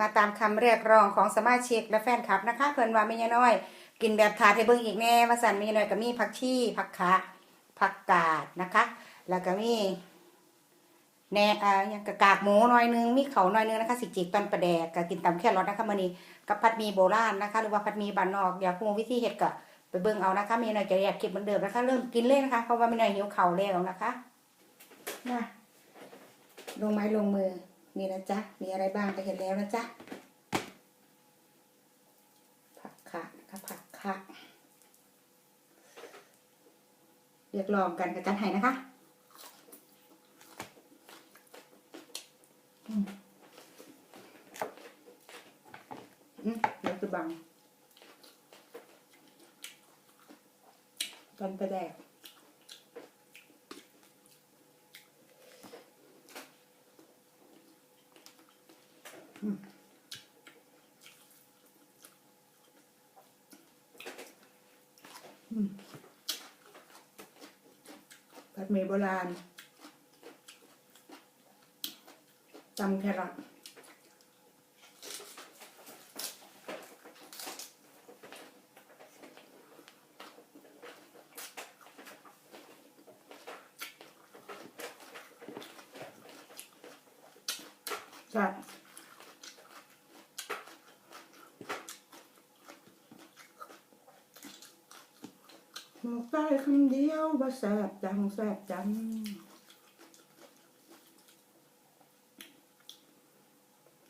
มาตามคำเรียกร้องของสมาชิกและแฟนคลับนะคะ เพิ่นว่าไม่ยน้อย กินแบบถาดให้เบิ่งอีกแน่ว่าสั่นไม่ยน้อยก็มีผักชีผักขาผักกาดนะคะ แล้วก็มีแหนอ่าหยังกะกากหมูหน่อยนึงมีเขาหน่อยนึงนะคะสิจิกตอนประแดกก็กินตำแค่รสนะคะมื้อนี้กับผัดหมีโบราณนะคะ หรือว่าผัดหมีบ้านนอกอยากรู้วิธีเฮ็ดก็ไปเบิ่งเอานะคะมีหน่อยจะอยากคลิปเหมือนเดิมนะคะเริ่มกินเลยนะคะเพราะว่ามีหน่อยหิวเข่าแล้วนะคะมาลงไม้ลงมือ นี่นะจ๊ะ มีอะไรบ้างก็เห็นแล้วนะจ๊ะ ผักคะนะคะผักคะเรียกร้องกันกับจันไห้นะคะอืมเดี๋ยวจะบังตอนไปแดกอืมอืม ผัดหมี่โบราณตำแครอทใช่ ใกได้คำเดียวว่าแสบจังแสบจัง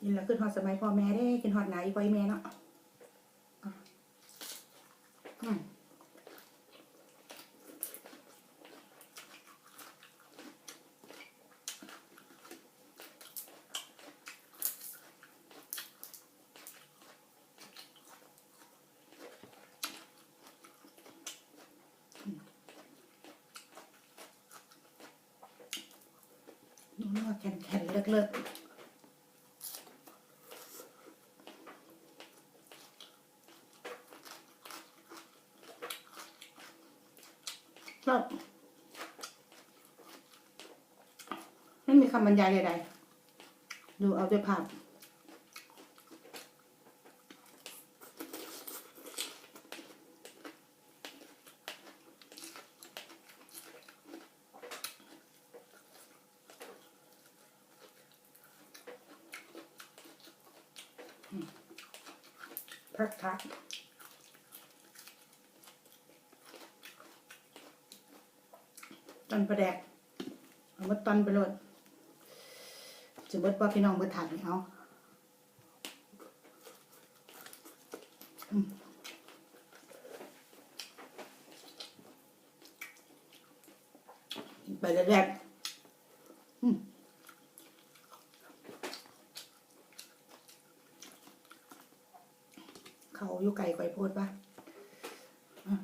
กินแล้วขึ้นฮอดสมัยพ่อแม่ได้กินฮอดไหนพ่อแม่เนาะอะอืม นัวๆแข็งๆเลิกๆชอบไม่มีคำบรรยายใดๆ ดูเอาด้วยภาพ พักพักตอนประแดกเอามาตอนไปโหลดจะเบิดว่าพี่น้องเบิดถาดไม่เอาไปแรกๆอืม เขาอยู่ไก่ไก่โพดปะอะอืม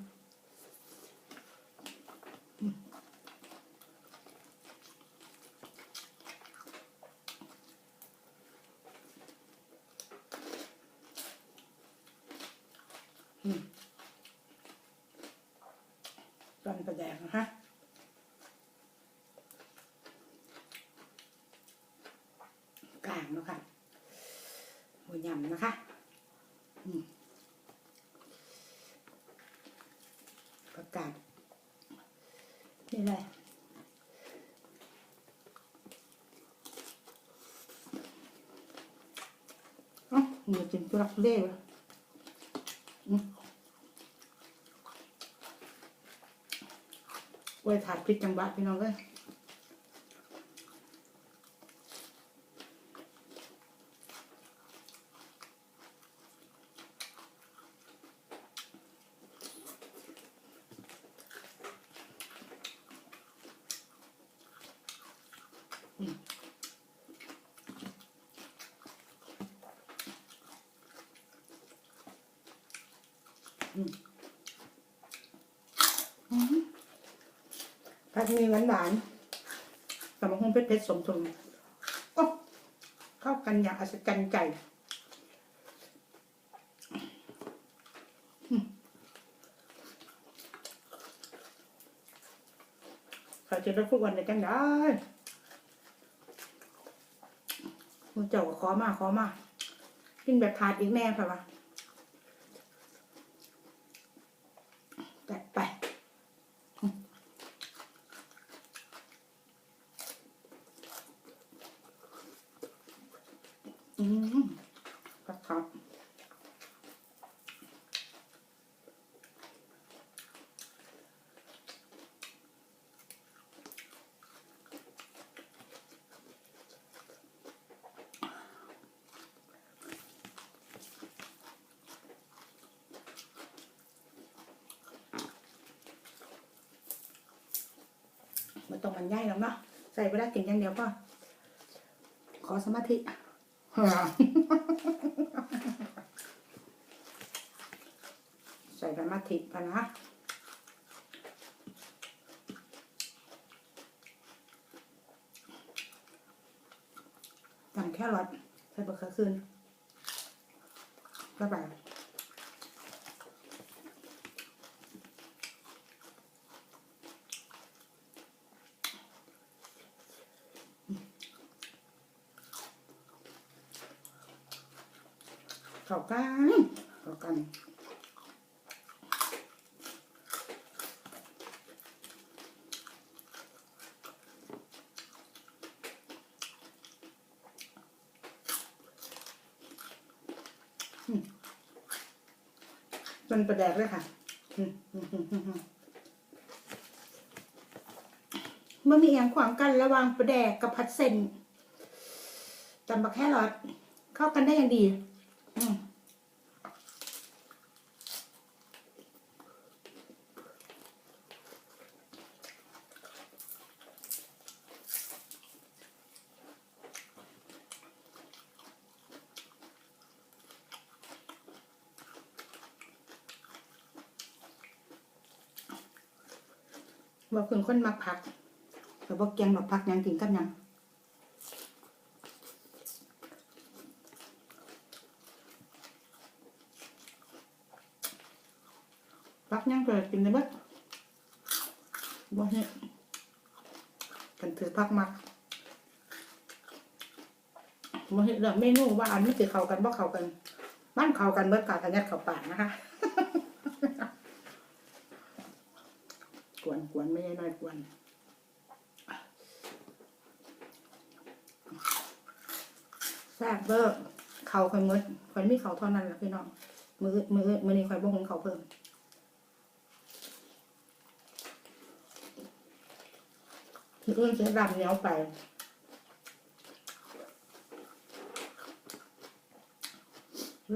อืม ตอนประแดงนะฮะกลางเนาะค่ะหัวยำนะคะประกาศนี่แหละเอ๋อหนูจินตุรักเล่อืม ไว้ถาดพริกจังหวะพี่น้องเอ้ย ผัดมีหวานหวานๆกับมะฮุ่งเผ็ดๆสมทุนโอ้เข้ากันอย่างอัศจรรย์ใจใครจะได้ทุกวันในกันได้มึงเจ้าก็ขอมาขอมากินแบบถาดอีกแน่ค่ะวะแตะไป อืมครับครับไมันต้องมันง่ายแล้วเนาะใส่ไปได้กินอย่างเดียวก็ขอสมาธิ ใส่กันมาถิกันนะตำแค่รสใส่บะเขือคืนก็แบบ เข้ากันเข้ากันมันประแดกเลยค่ะอืมอืมอืมอืมอืมมันมีอย่างขวางกันระหว่างประแดกกับผัดเส้นจำบักแค่รอดเข้ากันได้อย่างดี บอกคุณคนมักผักแต่บอกแกงดอกผักยังกินกับยังผักหยังก็กินได้เบิด บ่เฮ็ดกันถือผักมักบ่เฮ็ดแล้วเมนูว่าอันนี้สิเข้ากันบ่เข้ากัน มันเข้ากันเบิดกากันยัดเข้าปากนะคะ กวนกวนไม่ใช่น้อยกวนแซ่บเบอร์เขาคอยมืดคอยมีเขาเท่านั้นแหละพี่น้องมือมือมือนี้คอยบ่งเขาเพิ่ม มืออื่นจะดำเนี้ยไป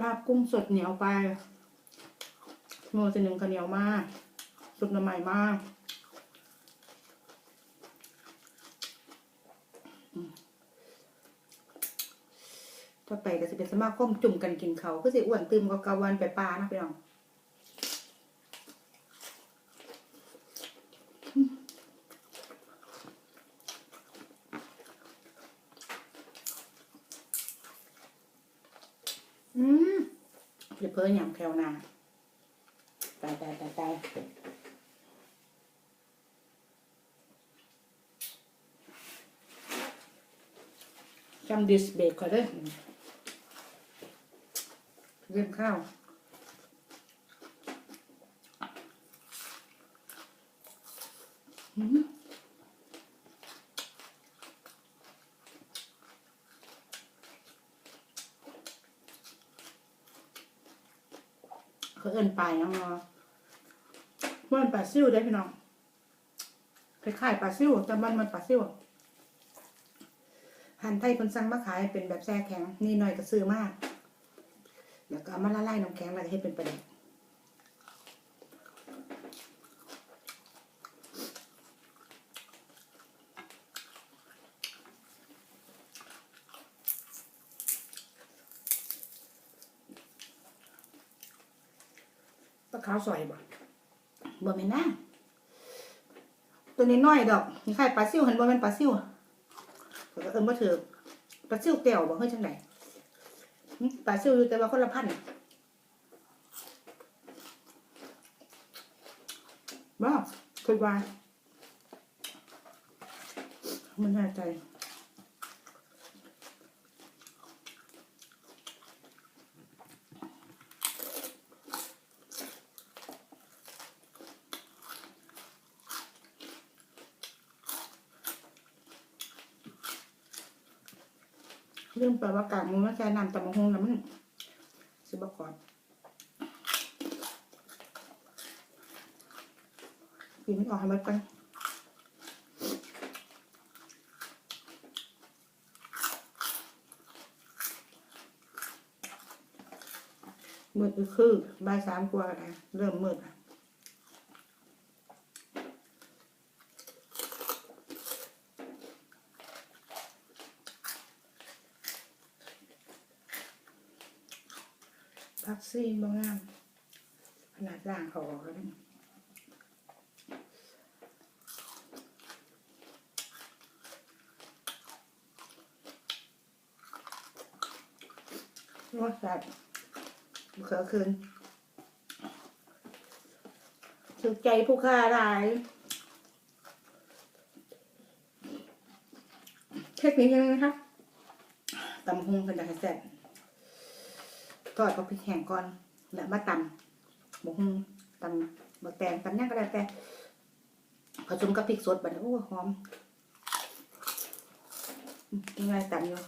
ลาบกุ้งสดเหนียวไปโมจะหนึ่งก็เหนียวมาก สุดน้ำใหม่มากอืมต่อไปก็จะเป็นสมาคมจุ่มกันกินเขาวคือสิอ้วนตืมกับกาวันไปปลานะพี่น้องอืม เดี๋ยวเพิ่นยำแคลนาตายตายตายตายจำดิสเบรกก่อนเด้อเรื่องข้าว อืมเขาเอิน ปลายยังเนาะว่ามันปลาซิวได้พี่น้องคล้ายๆปลาซิวแต่มันมันปลาซิวหันไทยคนสั่งมาขายเป็นแบบแช่แข็งนี่หน่อยก็ซื้อมาก แล้วก็เอามาละลายน้ำแข็งแล้วก็ให้เป็นประเด็น ปลาขาวสอยบ่บ่แม่นนะตัวนี้น้อยดอกนี่คล้ายปลาซิวเห็นบ่แม่นปลาซิวแต่ก็เอิ้นบ่ถือปลาซิวแก้วบ่เฮ้ยจังไดหึปลาซิวอยู่แต่ว่าคนละพันธุ์บ่คือว่ามันแน่ใจ เรื่องแปลว่ากากมูมาใส่น้ำตำมะฮงแล้วมันสิบก่อนกินออกให้หมดกันมืดก็คือบ่ายสามกว่าเริ่มมืดอะพัก ซี่บางามขนาดล่างเขาออกแล้วนี่รสชาติเขือคืนถูกใจผู้ค้าหลาย เทคนิคยังไงคะตำฮงกันจะให้แซ่บ ทอดกับพริกแห้งก่อนแล้วมาตำบกฮงตำบกแตงตำย่งก็ได้แต่ผสมกับพริกสดบัดนี้โอ้หอมอืมยังไงตำอยู่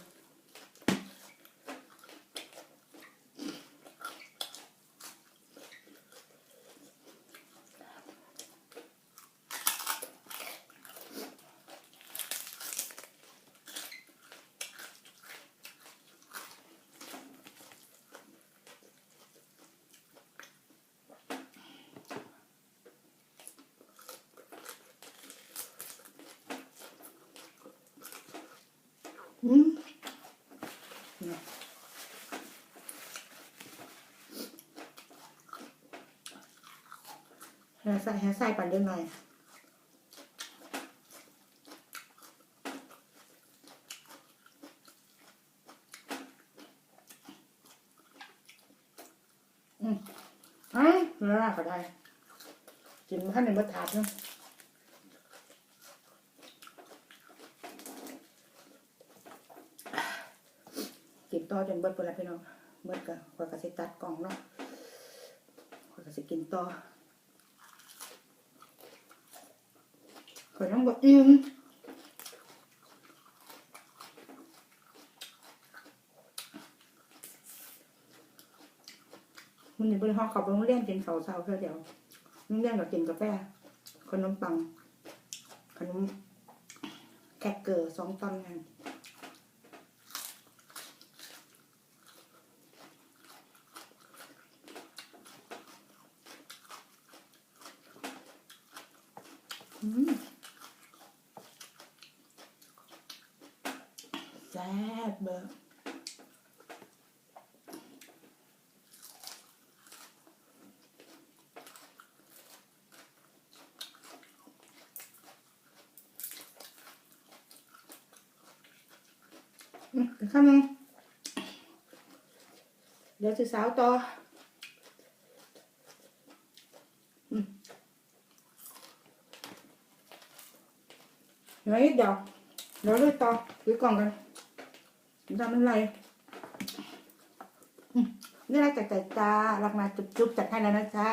อืมเนี่ยใส่ให้ใส่ปั่นด้วยหน่อยอืมอะแล้วก็ได้กินมาให้ในมื่อถาดเนาะ กินต่อจนเบิดเวลาพี่น้องเบิดก็ข่อยก็สิตัดกล่องเนาะข่อยก็สิกินต่อข่อยยังบ่อิ่มมันนี่เบิ่งห้องเขาไปโรงเรียนกินข้าวเช้าเท่าเดียวโรงเรียนก็กินกาแฟขนมปังขนมแครกเกอร์สองตอนนั่น งเดี๋ยวจะสาวต่อ เหลือนิดเดียวเดี๋ยวเลยต่อซื้อกล่องกันทำอะไรนี่รักจากใจจ้ารักมาจุ๊บๆจัดให้แล้วนะจ๊ะ